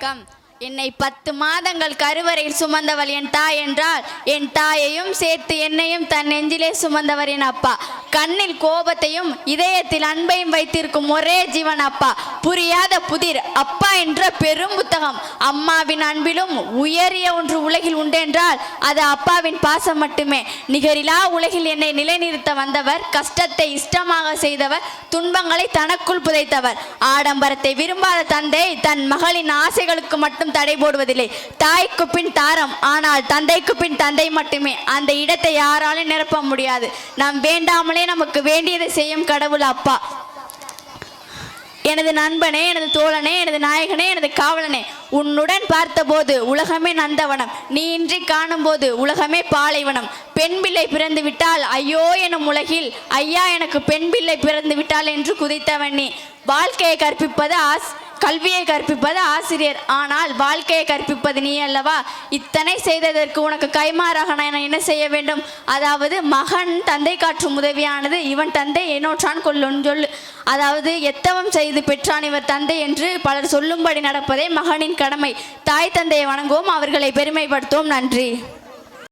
வணக்கம். என்னை பத்து மாதங்கள் கருவறையில் சுமந்தவள் என் தாய் என்றால் என் தாயையும் சேர்த்து என்னையும் தன் நெஞ்சிலே சுமந்தவர் என் அப்பா. கண்ணில் கோபத்தையும் இதயத்தில் அன்பையும் வைத்திருக்கும் ஒரே ஜீவன் அப்பா. புரியாத புதிர் அப்பா என்ற பெரும் புத்தகம். அம்மாவின் அன்பிலும் உயரிய ஒன்று உலகில் உண்டென்றால் அது அப்பாவின் பாசம் மட்டுமே. நிகரிலா உலகில் என்னை நிலைநிறுத்த வந்தவர் கஷ்டத்தை இஷ்டமாக செய்தவர் துன்பங்களை தனக்குள் புதைத்தவர். ஆடம்பரத்தை விரும்பாத தந்தை தன் மகளின் ஆசைகளுக்கு மட்டும் தடை போடுவதில்லை. தாய்க்கு பின் தாரம் ஆனால் தந்தைக்கு பின் தந்தை மட்டுமே. அந்த இடத்தை யாராலும் நிரப்ப முடியாது. நாம் வேண்டாமலே நமக்கு வேண்டியதை செய்யும் கடவுள் அப்பா. எனது நண்பனே எனது தோழனே எனது நாயகனே எனது காவலனே உன்னுடன் பார்த்தபோது உலகமே நந்தவனம். நீ இன்றி காணும்போது உலகமே பாலைவனம். பெண் பிள்ளை பிறந்து விட்டால் ஐயோ எனும் உலகில் ஐயா எனக்கு பெண் பிள்ளை பிறந்து விட்டால் என்று குதித்தவன் நீ. வாழ்க்கையை கற்பிப்பது ஆஸ் கல்வியை கற்பிப்பது ஆசிரியர். ஆனால் வாழ்க்கையை கற்பிப்பது நீ அல்லவா? இத்தனை செய்ததற்கு உனக்கு கைமாறாக நான் என்ன செய்ய வேண்டும்? அதாவது மகன் தந்தை காற்றும் உதவியானது இவன் தந்தை என்னோற்றான் கொள்ளுன்னு சொல்லு அதாவது எத்தவம் செய்து பெற்றான் இவர் தந்தை என்று பலர் சொல்லும்படி நடப்பதே மகனின் கடமை. தாய் தந்தையை வணங்குவோம் அவர்களை பெருமைப்படுத்துவோம். நன்றி.